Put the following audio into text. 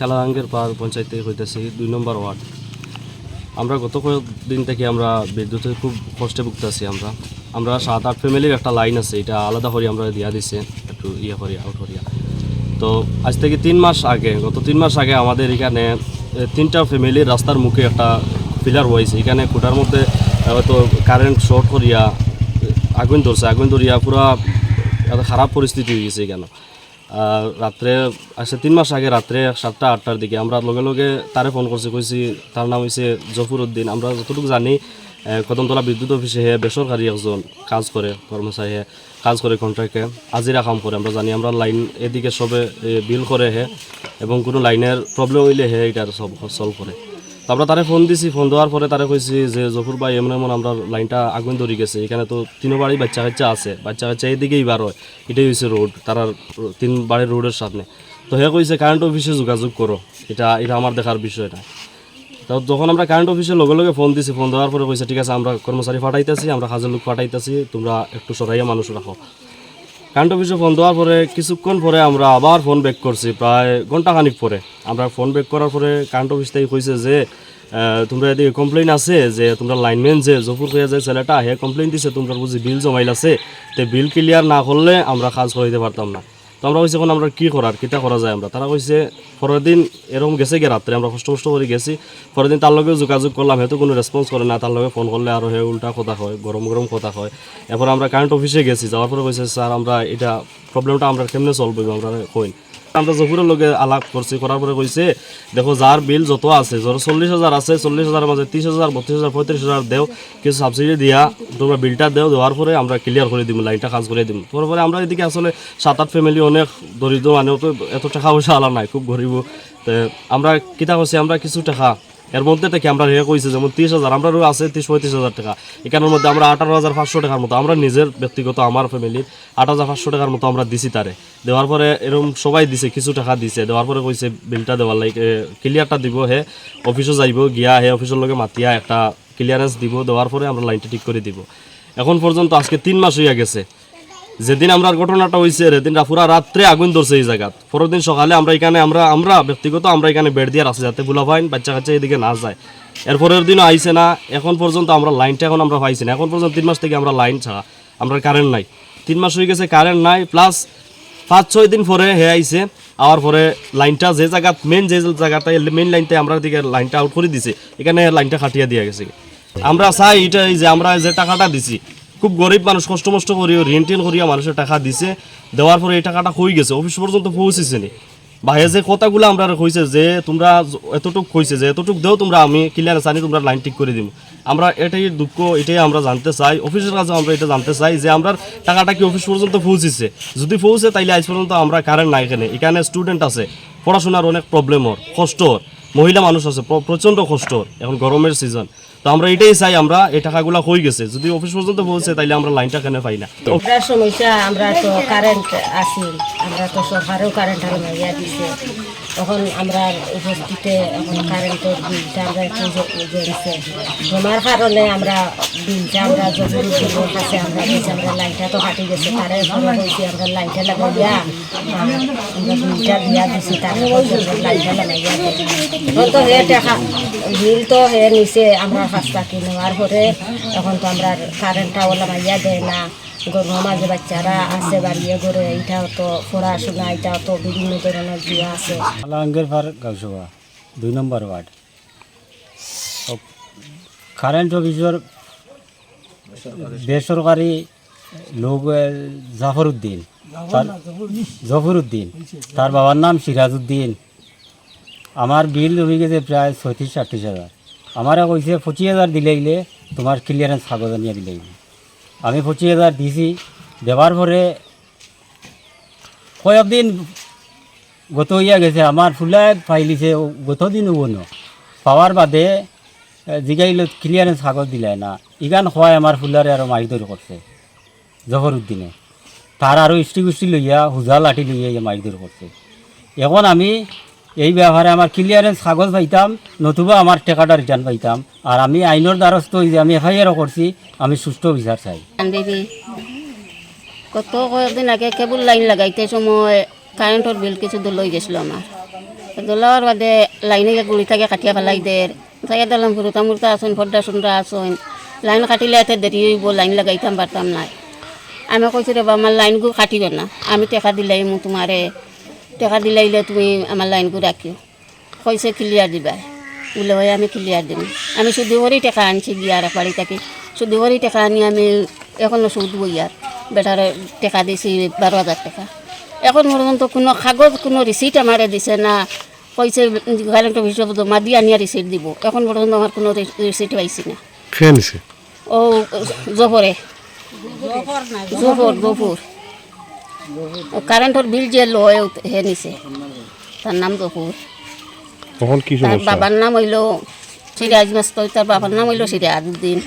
কালারাঙ্গের পার পঞ্চায়েত থেকে হইতেছি দুই নম্বর ওয়ার্ড। আমরা গত কয়েকদিন থেকে আমরা বিদ্যুতের খুব কষ্টে ভুগতেছি আমরা। আমরা সাত, আট ফ্যামিলির একটা লাইন আছে, এটা আলাদা করে আমরা দিয়া দিছে, একটু ইয়ে করিয়া আউট করিয়া তো আজ থেকে তিন মাস আগে, গত তিন মাস আগে আমাদের এখানে তিনটা ফ্যামিলির রাস্তার মুখে একটা পিলার হয়েছে এখানে কোটার মধ্যে হয়তো কারেন্ট শর্ট করিয়া আগুন ধরছে, আগুন ধরিয়া পুরা খারাপ পরিস্থিতি হয়ে গেছে এখানে। রাত্রে আসে তিন মাস আগে রাত্রে সাতটা, আটটার দিকে আমরা লগে লগে তারে ফোন করছি, কইছি তার নাম হয়েছে জফর উদ্দিন আমরা যতটুকু জানি কদমতলা বিদ্যুৎ অফিসে হে বেসরকারি একজন কাজ করে, কর্মচারী হে, কাজ করে কন্ট্রাক্টে আজিরা কাম করে, আমরা জানি, আমরা লাইন এদিকে সবে বিল করে হে, এবং কোনো লাইনের প্রবলেম হইলে হে এটার সব সলভ করে। তো আমরা তারে ফোন দিছি ফোন দেওয়ার পরে তারে কইছি যে, জফুর ভাই, এমন এমন আমরা লাইনটা আগুন ধরে গেছে, এখানে তো তিন বাড়ি বাচ্চা কাচ্চা আছে বাচ্চা কাচ্চা এইদিকেই বার হয়, এটাই হয়েছে রোড তারা তিন বাড়ির রোডের সামনে। তো হে কইছে কারেন্ট অফিসে যোগাযোগ করো, এটা এটা আমার দেখার বিষয় না। তো যখন আমরা কারেন্ট অফিসের লগে লগে ফোন দিছি ফোন দেওয়ার পরে কইছে, ঠিক আছে, আমরা কর্মচারী ফাটাইতেছি আমরা কাজের লোক ফাটাইতেছি তোমরা একটু সরাইয়া মানুষ রাখো। কারেন্ট অফিসে ফোন দেওয়ার পরে, কিছুক্ষণ পরে আমরা আবার ফোন ব্যাক করছি, প্রায় ঘন্টাখানিক পরে। আমরা ফোন ব্যাক করার পরে কারেন্ট অফিস থেকে কইছে যে তোমরা এদিকে কমপ্লেন আছে যে, তোমরা লাইনম্যান যে, জফুর হয়ে যে ছেলেটা, হে কমপ্লেন দিছে, তোমরা বুঝি বিল জমাইল আছে তো বিল ক্লিয়ার না করলে আমরা কাজ করাইতে পারতাম না। তো আমরা কইছি এখন আমরা কি করার, কিতা করা যায় আমরা? তারা কইছে পরের দিন এরকম গেছে গে রাত্রে, আমরা কষ্ট কষ্ট করে গেছি। পরের দিন তার লগে যোগাযোগ করলাম হয়তো কোনো রেসপন্স করে না, তার লগে ফোন করলে আরও হে উল্টা কথা হয় গরম গরম কথা হয় এরপর আমরা কারেন্ট অফিসে গেছি, যাওয়ার পরে কইছে, স্যার, আমরা এটা প্রবলেমটা আমরা কেমনে সলভ হইব আমরা কইন? আমরা জফুরের লগে আলাপ করছি করার পরে কইছে দেখো যার বিল যত আছে ধরো চল্লিশ হাজার আছে, চল্লিশ হাজার মাঝে তিরিশ হাজার বত্রিশ হাজার পঁয়ত্রিশ হাজার দেও, কিছু সাবসিডি দিয়া, তোমরা বিলটা দেও দেওয়ার পরে আমরা ক্লিয়ার করে দিব লাইনটা কাজ করে দিব তারপরে আমরা এদিকে আসলে সাত আট ফ্যামিলি অনেক দরিদ্র মানুষ তো এত টাকা পয়সা আলা নাই, খুব গরিব আমরা কিতা করছি আমরা কিছু টাকা এর মধ্যে থেকে আমরা রেখে কইছে যেমন তিরিশ হাজার, আমরা আছে তিরিশ পঁয়ত্রিশ হাজার টাকা। এখানের মধ্যে আমরা আঠারো হাজার পাঁচশো টাকার মতো, আমরা নিজের ব্যক্তিগত আমার ফ্যামিলির আট হাজার পাঁচশো টাকার মতো আমরা দিছি তারে। দেওয়ার পরে এরকম সবাই দিছে, কিছু টাকা দিছে। দেওয়ার পরে কইছে, বিলটা দেওয়ার লাইক ক্লিয়ারটা দিব, হে অফিসে যাইব, গিয়া হে অফিসের লগে মাতিয়া একটা ক্লিয়ারেন্স দিব, দেওয়ার পরে আমরা লাইনটা ঠিক করে দিব। এখন পর্যন্ত আজকে তিন মাস হইয়া গেছে। যেদিন আমরা ঘটনাটা হয়েছে সেদিন পুরা রাত্রে আগুন ধরছে এই জায়গাত। পরের দিন সকালে আমরা এখানে, আমরা আমরা ব্যক্তিগত আমরা এখানে বেড দিয়ে রাখছি যাতে বুলা পাইন বাচ্চা কাচ্চা এদিকে না যায়। এর পরের দিনও আইছে না, এখন পর্যন্ত আমরা লাইনটা এখন আমরা পাইছি না। এখন পর্যন্ত তিন মাস থেকে আমরা লাইন ছাড়া, আমরা কারেন্ট নাই। তিন মাস হয়ে গেছে কারেন্ট নাই, প্লাস পাঁচ, ছয় দিন পরে হে আইছে আওয়ার পরে লাইনটা যে জায়গাত মেন যে জায়গাটা মেন লাইনটা আমরা দিকে লাইনটা আউট করে দিছে। এখানে লাইনটা খাটিয়ে দিয়ে গেছে। আমরা চাই এটা এই যে, আমরা যে টাকাটা দিছি খুব গরিব মানুষ, কষ্ট মষ্ট করিও টিন করিয়া মানুষের টাকা দিছে। দেওয়ার পরে এই টাকাটা হয়ে গেছে, অফিস পর্যন্ত পৌঁছেছে নি ভাইয়া যে কথাগুলো আমরা কইছে, যে তোমরা এতটুক কইছে, যে এতটুক দেও তোমরা, আমি ক্লিয়ার জানি তোমরা লাইন ঠিক করে দিব আমরা এটাই দুঃখ, এটাই আমরা জানতে চাই। অফিসের কাছে আমরা এটা জানতে চাই, যে আমরা টাকাটা কি অফিস পর্যন্ত পৌঁছেছে। যদি পৌঁছে, তাইলে আজ পর্যন্ত আমরা কারেন্ট নাই এখানে। এখানে স্টুডেন্ট আছে, পড়াশোনার অনেক প্রবলেম ওর, কষ্ট ওর। মহিলা মানুষ আছে প্র- প্রচণ্ড কষ্ট এখন গরমের সিজন তো আমরা এটাই চাই আমরা এই টাকাগুলো হয়ে গেছে। যদি অফিস পর্যন্ত পৌঁছে তাইলে আমরা লাইনটা কেন পাই না? তো আমরা সমস্যা আমরা তো কারেন্ট আসি আমরা তো সরকারেও কারেন্ট আর মাইয়া দিছে। তখন আমরা উপস্থিতে এখন কারেন্টের বিলটা আমরা একটু জমছে জমার কারণে আমরা বিলটা আমরা জরুরি কাছে আমরা দিয়েছি আমরা লাইনটা তো কাটি গেছে তারে ফোন হয়েছি আমরা লাইনটা লাগাইয়া আহ, আমরা বিলটা দিয়া দিছি। তারে লাইনটা লাগাইয়া তো হে বিল তো হে নিচে আমরা পাঁচটা নেওয়ার পরে এখন তো আমরা কারেন্টটা ওলা মাইয়া দেয় না গরুর মাঝে বাচ্চারা আছে বাড়িয়ে করে এইটাও তো পড়াশোনা এটাও তো বিভিন্ন ধরনের দিয়ে আছে। আলাঙ্গের পার গাউসভা দুই নম্বর ওয়ার্ড। কারেন্ট অফিসর বেসরকারি লোক জাফর উদ্দিন জফর উদ্দিন, তার বাবার নাম সিরাজ উদ্দিন আমার বিল হয়ে গেছে প্রায় ছয়ত্রিশ আটত্রিশ হাজার। আমারা কইছে, পঁচিশ হাজার দিলেইলে তোমার ক্লিয়ারেন্স কাগজ নিয়ে দিলেইলে আমি পঁচিশ হাজার দিছি, দেওয়ার পরে কয়েকদিন গত ইয়া গেছে, আমার ফুলাই পাইলিছে গত দিন উবনো পাওয়ার বাদে জিগাইল ক্লিয়ারেন্স কাগজ দিলাই না। ইগান খোয়াই আমার ফুলারে আর মাইদর করছে জহর উদ্দিনে তার আরও ইষ্টি গুষ্টি লইয়া, হুজা লাঠি লইয়া ইয়া মাইদর করছে এখন আমি এই ব্যাপারে আমার ক্লিয়ারেন্স কাগজ পাইতাম, নতুবা আমার টাকাটা রিটার্ন পাইতাম। আর আমি আইনের দ্বারস্থ হই যে আমি এফআইআরও করছি আমি সুষ্ঠু বিচার চাই। কত কয়েকদিন আগে কেবল লাইন লাগাইতে সময় কারেন্টর বিল কিছু দূর লই গেছিল আমার দোলাওয়ার বাদে লাইনে গুড়ি থাকে কাটিয়া ফেলাই দের থাকে দিলাম ফুরুতা মুরতা আসুন ফড্ডা সুন্দরা আসুন লাইন কাটিলে এতে দেরি হইব লাইন লাগাইতাম পারতাম নাই। আমি কইছি রে বা আমার লাইনগু কাটিবে না। আমি টেকা দিলাই মু তোমারে টেকা দিলাইলে তুমি আমার লাইনগু রাখিও কইছে ক্লিয়ার দিবা। বলে হয় আমি ক্লিয়ার দিম। আমি শুধু করেই টাকা আনছি গিয়ার বাড়ি থাকি। শুধু করেই টাকা আনি আমি এখনও সুদ বইয়ার বেটার টাকা দিছি বারো হাজার টাকা। এখন পর্যন্ত কোনো কাগজ কোনো রিসিট আমারে দিছে না। কইছে কারেন্ট অফিসে জমা দিয়ে আনিয়া রিসিট দিব। এখন পর্যন্ত আমার কোনো রিসিট পাইছি না। ও জফরে জফর জফর কারেন্টর বিল যে লয় হে নিছে। তার নাম জফর তখন কি তার সমস্যা? বাবার নাম হইল সিরাজ মাস্ত তার বাবার নাম হইল সিরাজ উদ্দিন